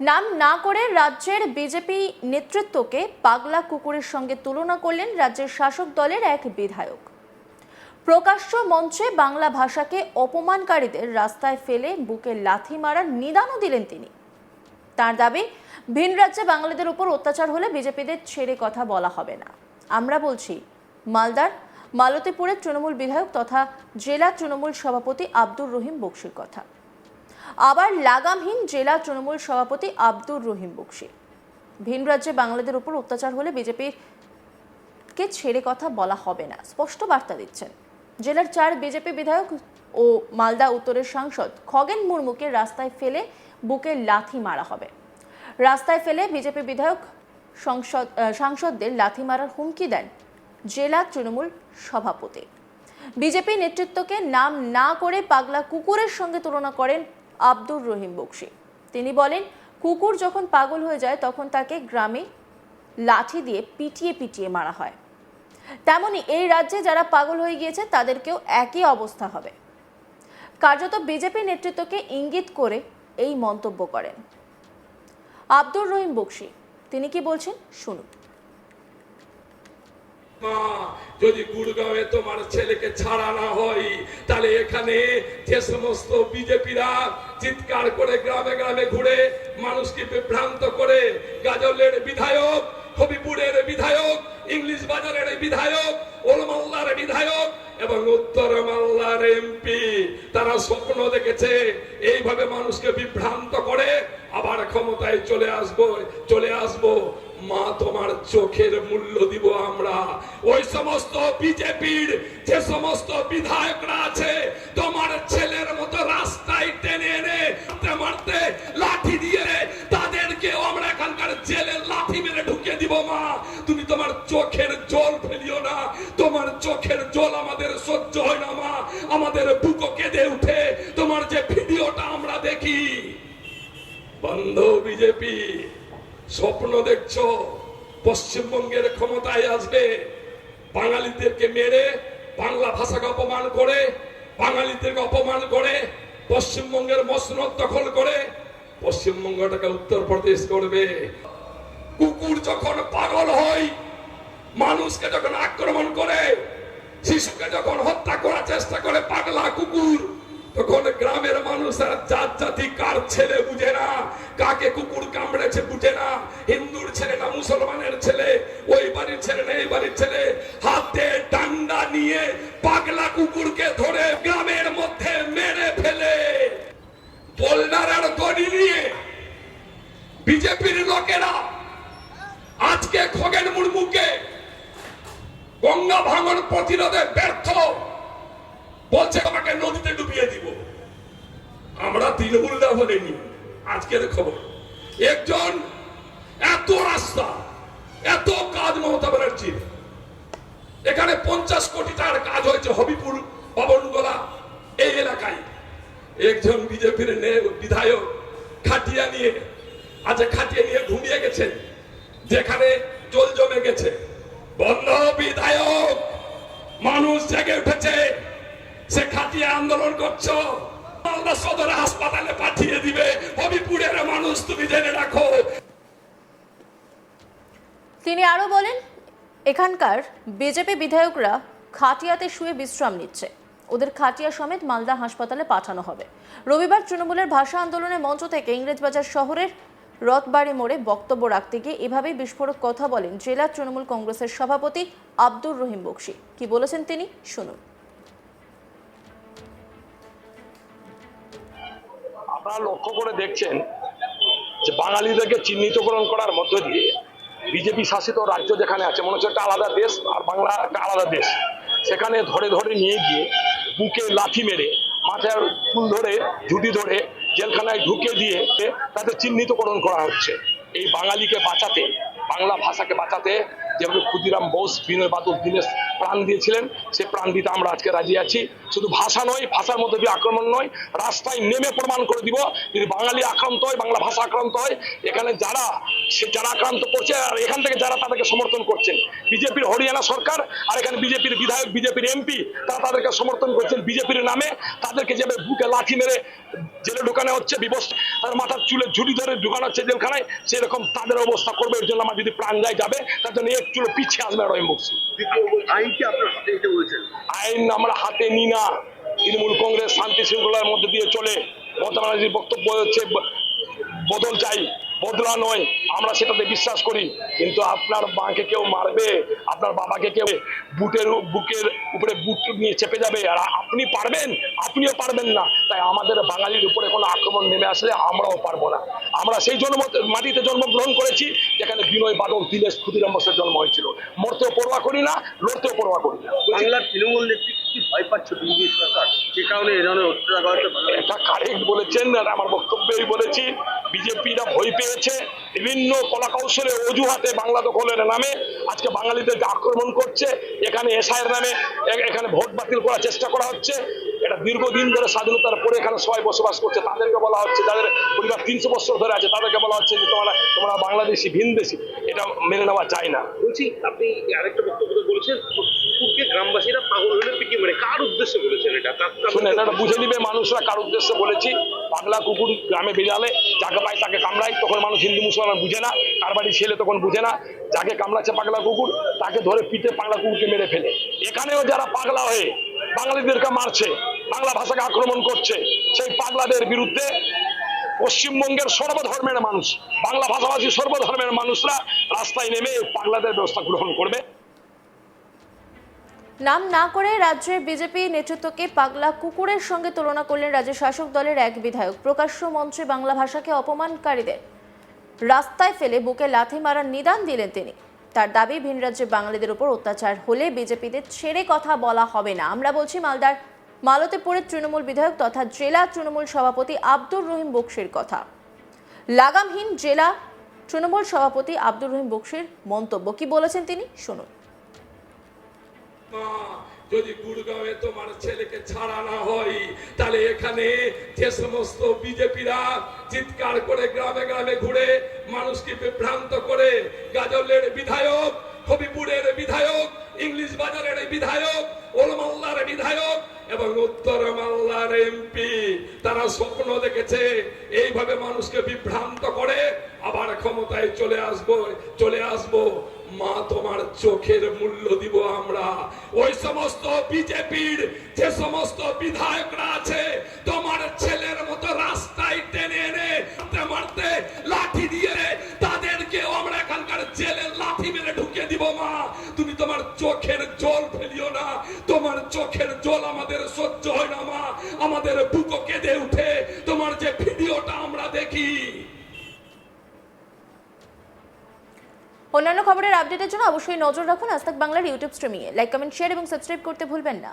নাম না করে রাজ্যের বিজেপি নেতৃত্বকে পাগলা কুকুরের সঙ্গে তুলনা করলেন রাজ্যের শাসক দলের এক বিধায়ক। প্রকাশ্য মঞ্চে বাংলা ভাষাকে অপমানকারীদের রাস্তায় ফেলে বুকে লাথি মারার নিদানও দিলেন তিনি। তার দাবি, ভিন রাজ্যে বাঙালিদের উপর অত্যাচার হলে বিজেপিদের ছেড়ে কথা বলা হবে না। আমরা বলছি, মালদার মালতীপুরের তৃণমূল বিধায়ক তথা জেলা তৃণমূল সভাপতি আব্দুর রহিম বক্সির কথা। আবার লাগামহীন জেলা তৃণমূল সভাপতি আব্দুর রহিম বক্সি। ভিন রাজ্যে বাংলাদের উপর অত্যাচার হলে বিজেপির কে ছেড়ে কথা বলা হবে না। স্পষ্ট বার্তা দিচ্ছেন। জেলার চার বিজেপি বিধায়ক ও মালদা উত্তরের সাংসদ খগেন মুর্মুকে রাস্তায় ফেলে বুকে লাথি মারা হবে। রাস্তায় ফেলে বিজেপি বিধায়ক সংসদ সাংসদদের লাথি মারার হুমকি দেন জেলা তৃণমূল সভাপতি। বিজেপি নেতৃত্বকে নাম না করে পাগলা কুকুরের সঙ্গে তুলনা করেন আব্দুর রহিম বক্সি। তিনি বলেন, কুকুর যখন পাগল হয়ে যায়, তখন তাকে গ্রামে লাঠি দিয়ে পিটিয়ে পিটিয়ে মারা হয়। তেমনি এই রাজ্যে যারা পাগল হয়ে গিয়েছে, তাদেরকেও একই অবস্থা হবে। কার্যত বিজেপি নেতৃত্বকে ইঙ্গিত করে এই মন্তব্য করেন। আব্দুর রহিম বক্সি, তিনি কি বলছেন? শুনুন। মা, যদি গুড়গাঁওয়ে তোমার ছেলেকে ছাড়া না হয়, তাহলে এখানে যে সমস্ত বিজেপিরা চিৎকার করে গ্রামে গ্রামে ঘুরে মানুষকে বিভ্রান্ত করে, গাজলের বিধায়ক, হবিপুরের বিধায়ক, ইংলিশ বাজারের বিধায়ক, ওলমাল্লার বিধায়ক এবং উত্তর মাল্লার এমপি, তারা স্বপ্ন দেখেছে এইভাবে মানুষকে বিভ্রান্ত করে, আবার ক্ষমতায় চলে আসব চলে আসব। মা, তোমার চোখের মূল্য দিব আমরা। ওই সমস্ত বিজেপির যে সমস্ত বিধায়করা আছে, তোমার ছেলের মতো রাস্তায় টেনে এনে মারতে, লাঠি দিয়ে তাদেরকেও আমরা এখানকার জেলে লাঠি মেরে ঢুকিয়ে দিব, মা। তুমি তোমার চোখের জল ফেলিও না। তোমার চোখের জল আমাদের সহ্য হয় না, মা। আমাদের বুকো কেঁদে উঠে। তোমার যে ভিডিওটা আমরা দেখি, বন্ধ বিজেপি স্বপ্ন দেখছ, পশ্চিমবঙ্গের ক্ষমতায় আসবে, বাঙালিদেরকে মেরে, বাংলা ভাষাকে অপমান করে, বাঙালিদেরকে অপমান করে, পশ্চিমবঙ্গের মসনদ দখল করে, পশ্চিমবঙ্গটাকে উত্তরপ্রদেশ করবে। কুকুর যখন পাগল হয়, মানুষকে যখন আক্রমণ করে, শিশুকে যখন হত্যা করার চেষ্টা করে পাগলা কুকুর তখন গ্রামের মানুষের জাত জাতি, কার ছেলে বুঝে না, কাকে কুকুর কামড়েছে বুঝে না। হিন্দুর ছেলে না মুসলমানের ছেলে, ওই বাড়ির ছেলে না এই বাড়ির ছেলে। হাতে ডান্ডা নিয়ে পাগলা কুকুরকে ধরে গ্রামের মধ্যে মেরে ফেলে। বোল্ডারের দড়ি নিয়ে বিজেপির লোকেরা আজকে খগেন মুর্মুকে গঙ্গা ভাঙন প্রতিরোধে ব্যর্থ। বলছে আমাকে নদীতে ডুবিয়ে দিব। আমরা তৃণমূলরা বলিনি আজকের খবর, একজন এত রাস্তা, এত কাজ মমতা ব্যানার্জির। এখানে পঞ্চাশ কোটি টাকার কাজ হয়েছে হবিপুর পবনগোলা এই এলাকায়। একজন বিজেপির বিধায়ক খাটিয়া নিয়ে আজ খাটিয়ে নিয়ে ঘুমিয়ে গেছেন যেখানে জল জমে গেছে। বন্ধ বিধায়ক, মানুষ জেগে উঠেছে। সে খাটিয়ে আন্দোলন করছ। মালদা সদর হাসপাতালে পাঠিয়ে দিবে। হবিপুরের মানুষ তুমি জেনে রাখো। তিনি আরও বলেন, এখানকার বিজেপি বিধায়করা খাটিয়াতে শুয়ে বিশ্রাম নিচ্ছে। ওদের খাটিয়া সমেত মালদা হাসপাতালে পাঠানো হবে। রবিবার তৃণমূলের ভাষা আন্দোলনের মঞ্চ থেকে ইংরেজবাজার শহরের রথবাড়ি মোড়ে বক্তব্য রাখতে গিয়ে এভাবেই বিস্ফোরক কথা বলেন জেলা তৃণমূল কংগ্রেসের সভাপতি আব্দুর রহিম বক্সি। কি বলেছেন তিনি? শুনুন। আপনারা লক্ষ্য করে দেখছেন যে বাঙালিদেরকে চিহ্নিতকরণ করার মধ্য দিয়ে বিজেপি শাসিত রাজ্য যেখানে আছে, মনে হচ্ছে একটা আলাদা দেশ, আর বাংলা একটা আলাদা দেশ। সেখানে ধরে ধরে নিয়ে গিয়ে বুকে লাথি মেরে, মাথার চুল ধরে, ঝুটি ধরে, জেলখানায় ঢুকে দিয়ে তাদের চিহ্নিতকরণ করা হচ্ছে। এই বাঙালিকে বাঁচাতে, বাংলা ভাষাকে বাঁচাতে যেভাবে ক্ষুদিরাম বোস, বিনয় বাদল, দীনেশ প্রাণ দিয়েছিলেন, সে প্রাণ দিতে আমরা আজকে রাজি আছি। শুধু ভাষা নয়, ভাষার মধ্যে দিয়ে আক্রমণ নয়, রাস্তায় নেমে প্রমাণ করে দিব। যদি বাঙালি আক্রান্ত হয়, বাংলা ভাষা আক্রান্ত হয়, এখানে যারা, সে যারা আক্রান্ত করছে, আর এখান থেকে যারা তাদেরকে সমর্থন করছেন, বিজেপির হরিয়ানা সরকার আর এখানে বিজেপির বিধায়ক, বিজেপির এমপি, তারা তাদেরকে সমর্থন করছেন বিজেপির নামে। তাদেরকে যেভাবে বুকে লাঠি মেরে জেলে ঢুকানো হচ্ছে, বিবস তার মাথার চুলে ঝুড়ি ধরে ঢুকানো হচ্ছে জেলখানায়, সেরকম তাদের অবস্থা করবে, এর জন্য আমার যদি প্রাণ যায় যাবে, তার জন্য এক চুলো পিছিয়ে আসবে রহিম বক্সি। আইনকে আপনার হাতে নিতে বলেছেন আইন আমরা হাতে নিই না। তৃণমূল কংগ্রেস শান্তি শৃঙ্খলার মধ্যে দিয়ে চলে। মমতা ব্যানার্জির বক্তব্য হচ্ছে বদল চাই। বদলা নয়, আমরা সেটাতে বিশ্বাস করি। কিন্তু আপনার মাকে কেউ মারবে, আপনার বাবাকে কেউ বুটের বুকের উপরে বুট নিয়ে চেপে যাবে, আর আপনি পারবেন, আপনিও পারবেন না। তাই আমাদের বাঙালির উপরে কোনো আক্রমণ নেমে আসলে আমরাও পারব না। আমরা সেই জন্ম, মাটিতে জন্মগ্রহণ করেছি, যেখানে বিনয় বাদল দীনেশ ক্ষুদিরাম বসের জন্ম হয়েছিল। মরতেও পরোয়া করি না, লড়তেও পরোয়া করি না। বাংলার তৃণমূল নেতৃত্ব কি ভয় পাচ্ছে বিজেপি সরকার? যে কারণে এ ধরনের অত্যাচার করাচ্ছে এটা কারেক্ট বলেছেন আর আমার বক্তব্যেই বলেছি। বিজেপিরা ভয় পেয়েছে বিভিন্ন কলা কৌশলে অজুহাতে বাংলা দখলের নামে আজকে বাঙালিদেরকে আক্রমণ করছে এখানে এসআইয়ের নামে এখানে ভোট বাতিল করার চেষ্টা করা হচ্ছে। এটা দীর্ঘদিন ধরে স্বাধীনতার পরে এখানে সবাই বসবাস করছে। তাদেরকে বলা হচ্ছে যাদের পরিবার তিনশো বছর ধরে আছে তাদেরকে বলা হচ্ছে যে তোমরা তোমরা বাংলাদেশি ভিনদেশি। এটা মেনে নেওয়া যায় না। বলছি আপনি আরেকটা বক্তব্য বলেছেন কুকুরকে গ্রামবাসীরা পাগল হলে পিটিয়ে মেরে। কার উদ্দেশ্যে বলেছেন এটা? শুনে এটা বুঝে নিবে মানুষরা কার উদ্দেশ্যে বলেছি। পাগলা কুকুর গ্রামে যাকে পায় তাকে কামড়ায় তখন মানুষ হিন্দু মুসলমান বুঝে না কার বাড়ি ছেলে তখন বুঝে না যাকে কামড়াচ্ছে পাগলা কুকুর তাকে ধরে পিঠে পাগলা কুকুরকে মেরে ফেলে। এখানেও যারা পাগলা হয়ে বাঙালিদেরকে মারছে বাংলা ভাষাকে আক্রমণ করছে সেই পাগলাদের বিরুদ্ধে পশ্চিমবঙ্গের সর্বধর্মের মানুষ বাংলা ভাষাভাষী সর্বধর্মের মানুষরা রাস্তায় নেমে পাগলাদের ব্যবস্থা গ্রহণ করবে। নাম না করে রাজ্যের বিজেপি নেতৃত্বকে পাগলা কুকুরের সঙ্গে তুলনা করলেন রাজ্যের শাসক দলের এক বিধায়ক। প্রকাশ্য মঞ্চে বাংলা ভাষাকে অপমানকারীদের রাস্তায় ফেলে বুকে লাথি মারার নিদান দিলেন তিনি। তার দাবি, ভিন রাজ্যে বাঙালিদের উপর অত্যাচার হলে বিজেপিদের ছেড়ে কথা বলা হবে না। আমরা বলছি মালদার মালতীপুরের তৃণমূল বিধায়ক তথা জেলা তৃণমূল সভাপতি আব্দুর রহিম বক্সির কথা। লাগামহীন জেলা তৃণমূল সভাপতি আব্দুর রহিম বক্সির মন্তব্য কি বলেছেন তিনি? শুনুন। মা, যদি গুড়গাঁওয়ে তোমার ছেলেকে ছাড়া হয় তাহলে এখানে যে সমস্ত বিজেপিরা চিৎকার করে গ্রামে গ্রামে ঘুরে মানুষকে বিভ্রান্ত করে গাজলের বিধায়ক হবিপুরের বিধায়ক ইংলিশ বাজারের বিধায়ক ওলমাল্লার বিধায়ক এবং উত্তর মাল্লার এমপি তারা স্বপ্ন দেখেছে এইভাবে মানুষকে বিভ্রান্ত করে আবার ক্ষমতায় চলে আসব। যে সমস্ত বিধায়করা আছে, তোমার ছেলের মতো রাস্তায় টেনে এনে মারতে, লাঠি দিয়ে তাদেরকে আমরা এখানকার জেলে লাঠি মেরে ঢুকিয়ে দিব, মা। তুমি তোমার চোখের জল ফেলিও না, তোমার চোখের জল আমাদের সহ্য হয় না, মা। আমাদের বুকো কেঁদে উঠে, তোমার যে ভিডিওটা আমরা দেখি। অন্যান্য খবরের আপডেটের জন্য অবশ্যই নজর রাখুন আজ বাংলার ইউটিউব স্ট্রিমিংয়ে লাইক কমেন্ট শেয়ার এবং সাবস্ক্রাইব করতে ভুলবেন না।